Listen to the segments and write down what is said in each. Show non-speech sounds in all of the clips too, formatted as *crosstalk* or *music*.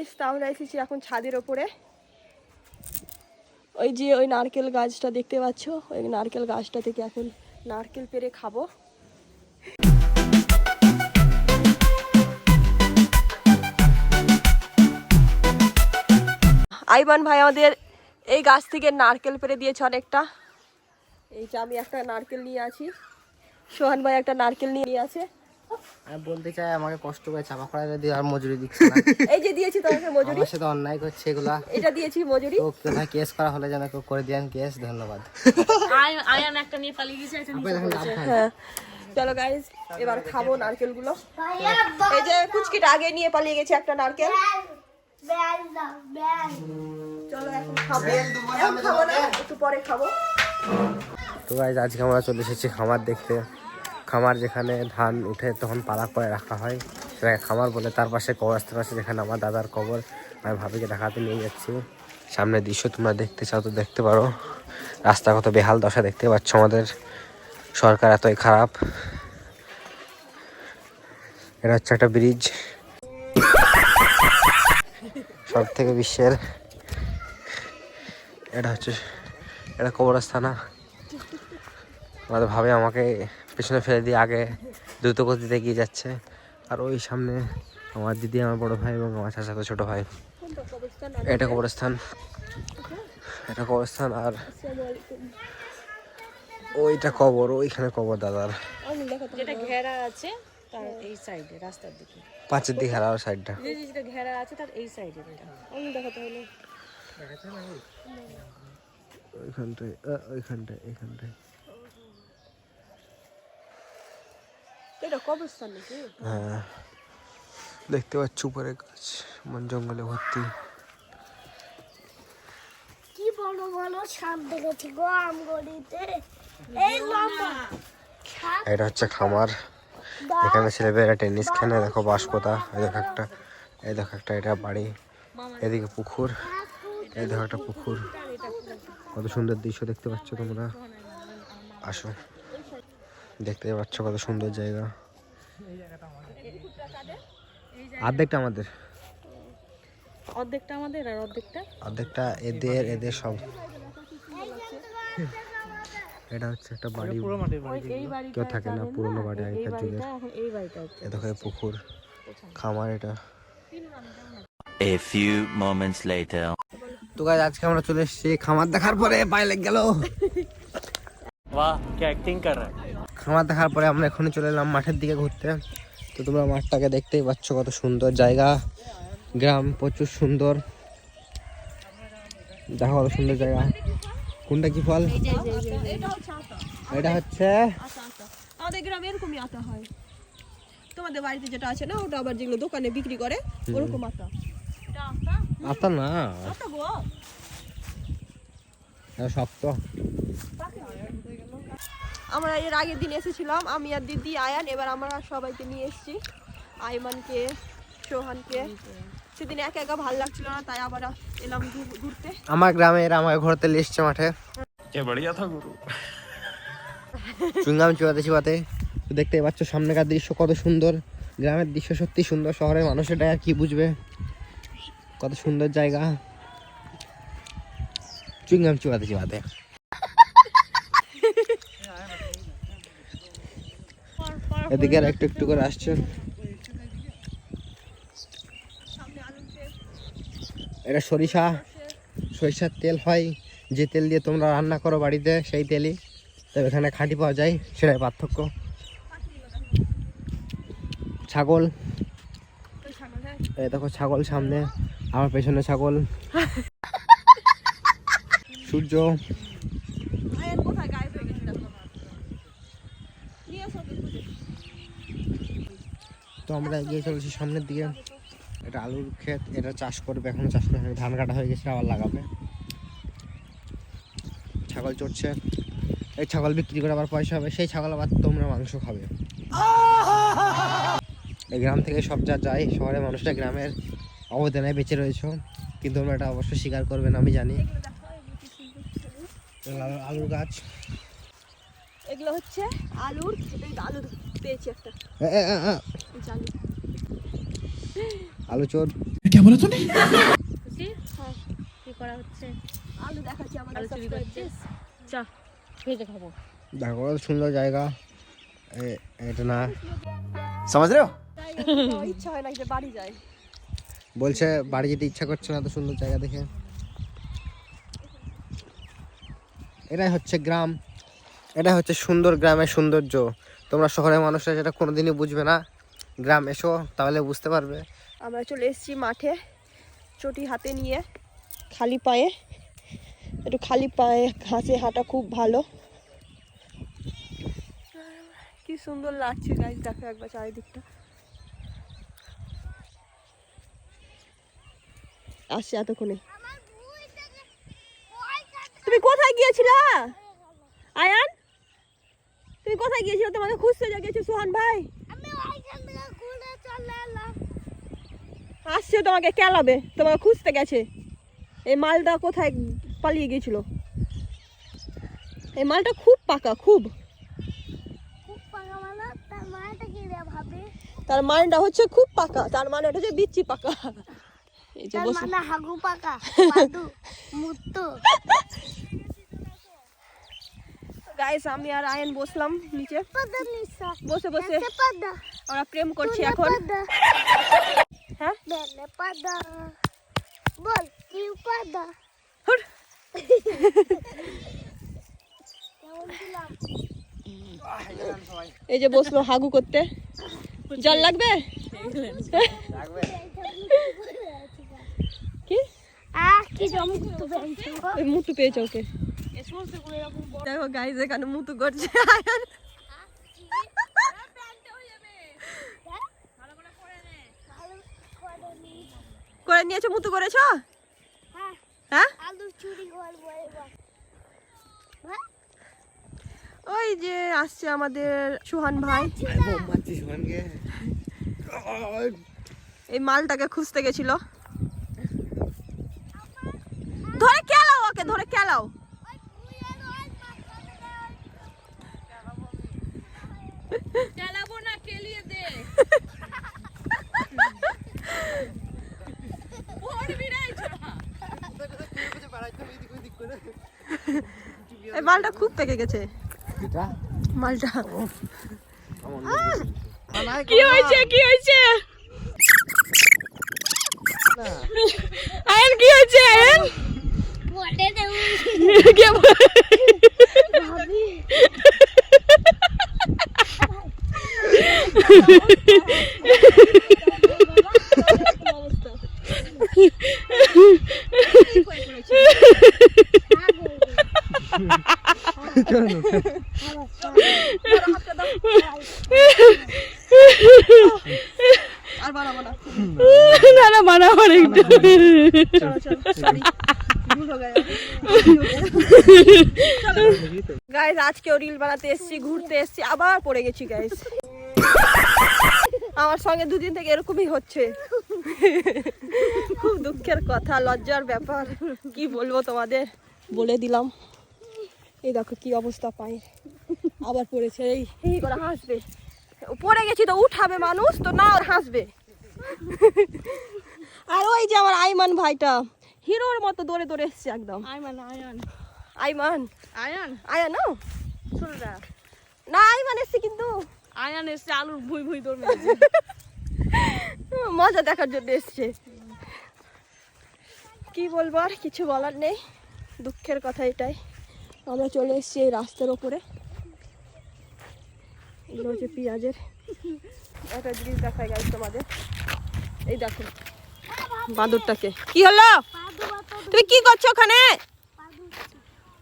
Guys আমরা এসেছি এখন ছাদের ওপরে। ওই যে ওই নারকেল গাছটা দেখতে পাচ্ছ? ওই নারকেল গাছটা থেকে এখন নারকেল পেরে খাব। আইবান ভাই, আমাদের এই গাছ থেকে নারকেল পেরে দিয়েছে অনেকটা। এই যে আমি একটা নারকেল নিয়ে আছি। সোহান ভাই একটা নারকেল নিয়ে আছে। আমি বলতে চাই আমাকে কষ্ট করে চাপা করা দিয়ে আর মজুরি দিচ্ছে না। *laughs* এই যে দিয়েছি তোমাকে মজুরি। আমার সাথে অন্যায় করছে এগুলা। এটা দিয়েছি মজুরি। তো কোথায় কেস করা হলে যেন কেউ করে দেন কেস ধন্যবাদ। আয়ান একটা নিয়ে পালিয়ে গেছে খান। হ্যাঁ চলো গাইজ এবার খাব নারকেলগুলো। এই যে কুচকিটা আগে নিয়ে পালিয়ে গেছে একটা নারকেল। চলো এখন খাব। এখন খাব না একটু পরে খাব। তো গাইজ আজকে আমরা চলে এসেছি খামার দেখতে। খামার যেখানে ধান উঠে তখন পালা করে রাখা হয়। সেটাকে খামার বলে তার পাশে কবরস্থান আছে যেখানে আমার দাদার কবর, আমি ভাবিকে দেখাতে নিয়ে যাচ্ছি। সামনের দৃশ্য তোমরা দেখতে চাও তো দেখতে পারো। রাস্তা কত বেহাল দশা দেখতে পাচ্ছ আমাদের। সরকার এতই খারাপ। এটা হচ্ছে একটা ব্রিজ। সব থেকে বিশ্বের এটা হচ্ছে, এটা কবরস্থানা আমাদের ভাবে আমাকে পেছনে ফেলে দিয়ে আগে দ্রুত গতিতে এগিয়ে যাচ্ছে। আর ওই সামনে আমার দিদি আমার বড় ভাই এবং আমার চাচাতো ছোট ভাই। এটা কবরস্থান। এটা কবরস্থান আর ওইটা কবর ওইখানে কবর দাদার। আমি দেখাতে যেটা ঘেরা আছে তার এই সাইডে রাস্তার দিকে। পাঁচের দিকে হারাও সাইডটা যে যে যেটা ঘেরা আছে তার এই সাইডে এটা। আমি দেখাতে হলো। ওইখানটায় ওইখানটায় এইখানটায় এটা কবরস্থান নাকি? হ্যাঁ দেখতে পাচ্ছ উপরে গাছ বন জঙ্গলে ভর্তি। কি বড় বড় সাপ দেখেছি গো আমগড়িতে এই লম্বা। এটা হচ্ছে খামার। এখানে ছেলেমেয়েরা টেনিস খেলে দেখো বাঁশপোতা এই দেখো একটা এই দেখো একটা এটা বাড়ি এদিকে পুকুর এই দেখো একটা পুকুর। কত সুন্দর দৃশ্য দেখতে পাচ্ছ তোমরা। আসো। দেখতে পাচ্ছ কত সুন্দর জায়গা। অর্ধেকটা আমাদের। অর্ধেকটা আমাদের আর অর্ধেকটা? অর্ধেকটা এদের এদের সব। এটা হচ্ছে একটা বাড়ি। কেউ থাকে না পুরোনো পুকুর খামার এটা। তো আজকে আমরা চলে এসেছি খামার দেখার পরে পায়ে লেগে গেল। বাহ খামার দেখার পরে আমরা এখনই চলে এলাম মাঠের দিকে ঘুরতে। তো তোমরা মাঠটাকে দেখতেই পাচ্ছ কত সুন্দর জায়গা। গ্রাম প্রচুর সুন্দর। দেখো কত সুন্দর জায়গা। কোনটা কি ফল? এটা হচ্ছে আমাদের গ্রামে এরকমই আতা হয়। তোমাদের বাড়িতে যেটা আছে না ওটা আবার যেগুলো দোকানে বিক্রি করে ওরকম আতা। আতা না। আতা গো। এটা শক্ত। আমরা এর আগের দিন এসেছিলাম আমি আর দিদি আয়ান এবার আমরা সবাইকে নিয়ে এসেছি। আইমানকে সোহানকে। সেদিন একা একা ভালো লাগছিল না তাই আবার এলাম ঘুরতে। আমার গ্রামে এরা আমার ঘুরতে এসছে মাঠে। কে বড়িয়া থা গুরু? চুঙ্গাম চুয়াতে চুয়াতে। দেখতে পাচ্ছ সামনেকার দৃশ্য কত সুন্দর। গ্রামের দৃশ্য সত্যি সুন্দর শহরের মানুষ এটা আর কি বুঝবে? কত সুন্দর জায়গা। চুঙ্গাম চুয়াতে চুয়াতে। এদিকে আর একটু একটু করে আসছে। এটা সরিষা। সরিষার তেল হয় যে তেল দিয়ে তোমরা রান্না করো বাড়িতে সেই তেলই। তবে এখানে খাঁটি পাওয়া যায় সেটাই পার্থক্য। ছাগল। দেখো ছাগল সামনে আমার পেছনে ছাগল। *laughs* সূর্য আয়ান কোথায় গায়েব হয়ে গেছে দেখো নিয়ে এসো ওকে খুঁজে। তো আমরা এগিয়ে চলেছি সামনের দিকে। এটা আলুর ক্ষেত এটা চাষ করবে এখনও চাষ করা হয়নি। ধান কাটা হয়ে গেছে আবার লাগাবে। ছাগল চড়ছে। এই ছাগল বিক্রি করে আবার পয়সা হবে। সেই ছাগল আবার তোমরা মাংস খাবে। এই গ্রাম থেকে সব যা যায় শহরের মানুষটা গ্রামের অবদানে বেঁচে রয়েছে। কিন্তু তোমরা এটা অবশ্যই স্বীকার করবে না আমি জানি। আলুর গাছ। এগুলো হচ্ছে আলুর আলুর পেয়েছি একটা। আলু চোর। কে সুন্দর জায়গা। এটা না। বলছে বাড়ি যেতে ইচ্ছা করছে না এত সুন্দর জায়গা দেখে। এটাই হচ্ছে গ্রাম। এটাই হচ্ছে সুন্দর গ্রামের সৌন্দর্য। তোমরা শহরের মানুষরা যেটা কোনোদিনই বুঝবে না। গ্রাম, এসো, তাহলে বুঝতে পারবে। আমরা চলে এসেছি মাঠে, চটি হাতে নিয়ে, খালি পায়ে। একটু খালি পায়ে ঘাসে হাঁটা খুব ভালো। কি সুন্দর লাগছে গাছ দেখো একবার চারিদিকটা। আসছে এতক্ষণে। তুমি কোথায় গিয়েছিলা? আয়ান? তুমি কোথায় গিয়েছিলে? তোমাকে খুঁজতে যা গেছে সোহান ভাই আমি ওইখান থেকে ঘুরে চলে এলাম আসছে তোমাকে কেলাবে। তোমাকে খুঁজতে গেছে। এই মালটা কোথায় পালিয়ে গিয়েছিল? এই মালটা খুব পাকা খুব। মানে তার মানটা হচ্ছে খুব পাকা তার মানে এটা হচ্ছে বিচ্ছি পাকা। এই যে বসে। মানে হাগু পাকা মুত্তু। গাইস আমি আর আয়ন বসলাম নিচে। বসে বসে। আমরা প্রেম করছে এখন। হ্যাঁ? বল কি পাদা হুট। কেমন ছিলাম? এই যে বসল হাগু করতে। জল লাগবে? কি? মুতু পেয়েছে। ওকে। দেখো গাইস এখানে মুতু করছে। আয়ন করে নিয়েছো মুতু করেছ? হ্যাঁ। হ্যাঁ? হ্যাঁ? ওই যে আসছে আমাদের সুহান ভাই। এই মালটাকে খুঁজতে গেছিল। ধরে কেলাও ওকে ধরে কেলাও। চালাবো না কেলিয়ে দে। *laughs* এই মালটা খুব পেকে গেছে। মালটা। কি হয়েছে কি হয়েছে? আয়ন কি হয়েছে আয়ন? ভাবি। *laughs* না না না মানা আমার একটু হয়ে গাইস আজকেও রিল বানাতে এসেছি ঘুরতে এসেছি আবার পড়ে গেছি গাইস আমার সঙ্গে দুদিন থেকে এরকমই হচ্ছে। খুব দুঃখের কথা লজ্জার ব্যাপার। কি বলব তোমাদের? বলে দিলাম। এই দেখো কি অবস্থা পাই আবার পড়েছে এই। এই করে হাসবে। পড়ে গেছি তো উঠাবে মানুষ তো না আর হাসবে। আর ওই যে আমার আইমান ভাইটা হিরোর মতো দৌড়ে দৌড়ে এসছে একদম। আয়মান আয়ন আইমান? আয়ন? আয়া না ছোটরা না। আইমান এসছে কিন্তু। আয়ন এসে আলুর ভুই ভুই দৌড় মজা দেখার জন্য এসছে। কি বলব আর কিছু বলার নেই। দুঃখের কথা এটাই। আমরা চলে এসেছি এই রাস্তার ওপরে। এগুলো হচ্ছে পেঁয়াজের। একটা জিনিস দেখায় গাছ তোমাদের। এই দেখো বাঁদরটাকে। কি হলো? তুমি কি করছ ওখানে?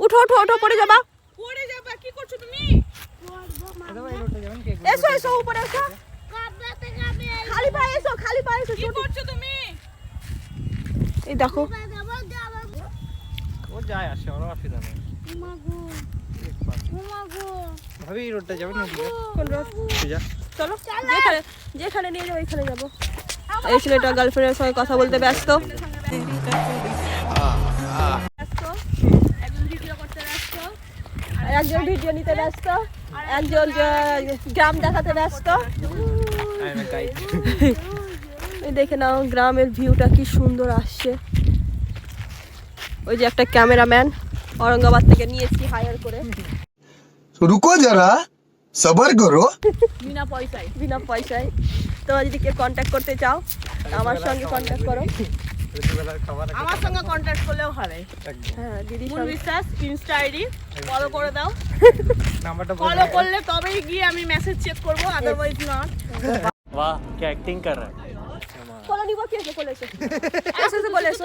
উঠো উঠো উঠো পড়ে যাবা। পড়ে যাবা কি করছ তুমি? এসো এসো উপরে এসো। খালি পায়ে এসো খালি পায়ে এসো কি করছ তুমি? এই দেখো। ও যায় আসে ওরা আসে জানে এইভাবেই রোডটা যাবে না? কোন রোড চলো যেখানে যেখানে নিয়ে যাব ওইখানে যাব। এই ছেলেটা গার্লফ্রেন্ডের সঙ্গে কথা বলতে ব্যস্ত। একজন ভিডিও নিতে ব্যস্ত। একজন গ্রাম দেখাতে ব্যস্ত। *laughs* দেখে নাও গ্রামের ভিউটা কি সুন্দর আসছে। ওই যে একটা ক্যামেরাম্যান ঔরঙ্গাবাদ থেকে নিয়েছি হায়ার করে। রুকো যারা সবার করো বিনা পয়সায় বিনা পয়সায় তোমরা যদি কেউ কন্ট্যাক্ট করতে চাও আমার সঙ্গে কন্ট্যাক্ট করো। আমার সঙ্গে কন্ট্যাক্ট করলেও হবে। হ্যাঁ দিদি মূল বিশ্বাস ইনস্টা আইডি ফলো করে দাও। ফলো করলে তবেই গিয়ে আমি মেসেজ চেক করব আদারওয়াইজ নট বাহ কে অ্যাক্টিং কর রহা হ্যায় ফলো নিব কি আছে কলেছে আছে কলেছে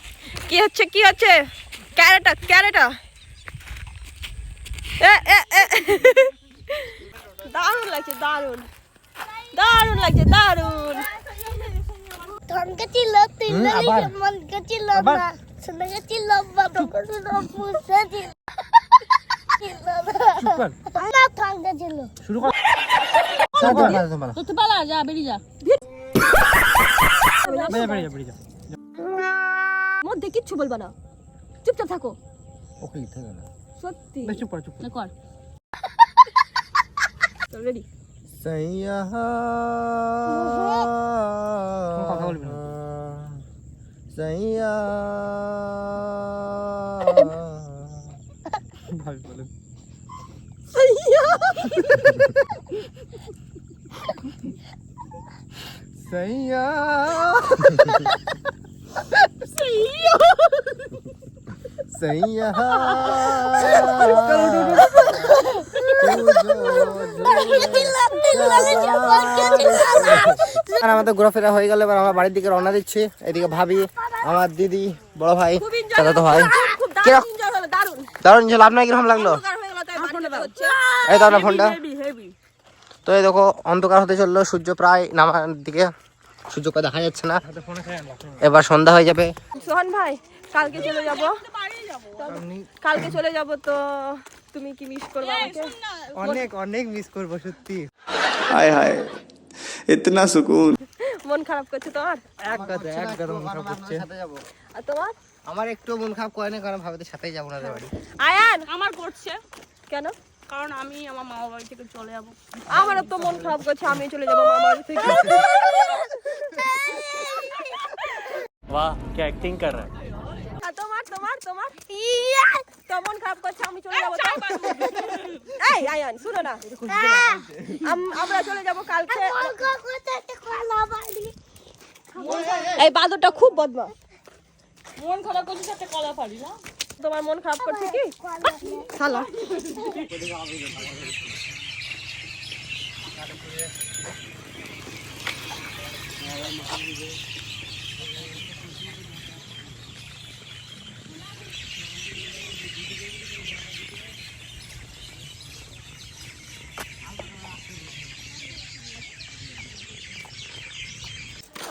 কি হচ্ছে কি হচ্ছে? ক্যারেটা ক্যারেটা। দারুণ লাগছে দারুণ দারুণ লাগছে দারুণ ধনকা ছিল তিন ছিল যা বেরিয়ে যা। বেরিয়ে যা বেরিয়ে যা। মধ্যে কিচ্ছু বলবা না চুপচাপ থাকো ওকে থাকে না সত্যি চুপ কর চুপ না কর রেডি সৈয়া কথা বলবি না। সৈয়া ভাবি বলে সৈয়া *laughs* আর আমাদের ঘোরাফেরা হয়ে গেল এবার আমরা বাড়ির দিকে রওনা দিচ্ছি। এদিকে ভাবি আমার দিদি বড় ভাই এনজয় চাচাতো ভাই? দারুণ দারুণ। ছিল আপনার কীরকম লাগল? এই তো আপনার ফোনটা। তো এই দেখো অন্ধকার হতে চলল সূর্য প্রায় নামার দিকে। সূর্যকে দেখা যাচ্ছে না। এবার সন্ধ্যা হয়ে যাবে। সোহান ভাই কালকে চলে যাব। কালকে চলে যাব তো তুমি কি মিস করবে আমাকে অনেক অনেক মিস করবো সত্যি हाय हाय इतना सुकून মন খারাপ করছে তোমার এক কথা এক কথা মনে খারাপ করছে আর তোমার আমার একটু মন খারাপ করে না কারণ ভাবিতে সাথেই যাবো না ওদের বাড়ি আয়ান আমার করছে কেন কারণ আমি আমার মামা বাড়ি থেকে চলে যাবো আমারও তো মন খারাপ করছে আমি চলে যাবো মামার বাড়ি থেকে *laughs* वाह क्या एक्टिंग कर रहा है আর তোমার তোমার তোমার তো মন খারাপ করছে? আমি চলে যাব? এই আয়ান শুনো না। আমরা চলে যাব কালকে. এই বাদরটা খুব বদমা মন খারাপ করছিস একটা কলা পারি না? তোমার মন খারাপ করছে কি? শালা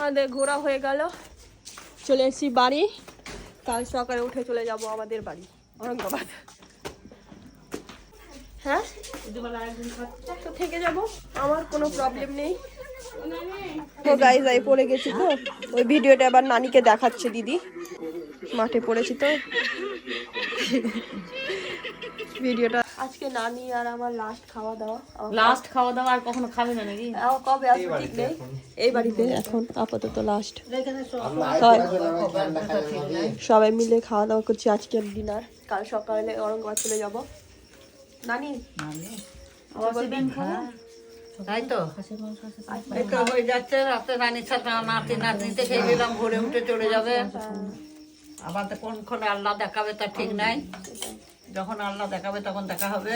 আমাদের ঘোরা হয়ে গেল। চলে এসেছি বাড়ি। কাল সকালে উঠে চলে যাব আমাদের বাড়ি। ঔরঙ্গাবাদ হ্যাঁ? তো থেকে আমার কোনো প্রবলেম নেই। তো পড়ে গেছি তো। ওই ভিডিওটা নানিকে দেখাচ্ছে দিদি। মাঠে পড়েছি তো। ভিডিওটা আজকে নানি আর আমার লাস্ট খাওয়া দাওয়া লাস্ট খাওয়া দাওয়া আর কখনো খাবে না নাকি? কবে আসবে ঠিক নেই। এই বাড়িতে। এখন আপাতত লাস্ট সবাই মিলে খাওয়া দাওয়া করছি আজকের ডিনার কাল সকালে অরঙ্গবাদ চলে যাব। নানি? হ্যাঁ। তাই তো? এই হয়ে যাচ্ছে রাতে রানীর সাথে নাতি নাতনিতে খেয়ে উঠে চলে যাবে। হ্যাঁ। আমাদের কোনক্ষণ আল্লাহ দেখাবে তা ঠিক নাই। যখন আল্লাহ দেখাবে তখন দেখা হবে।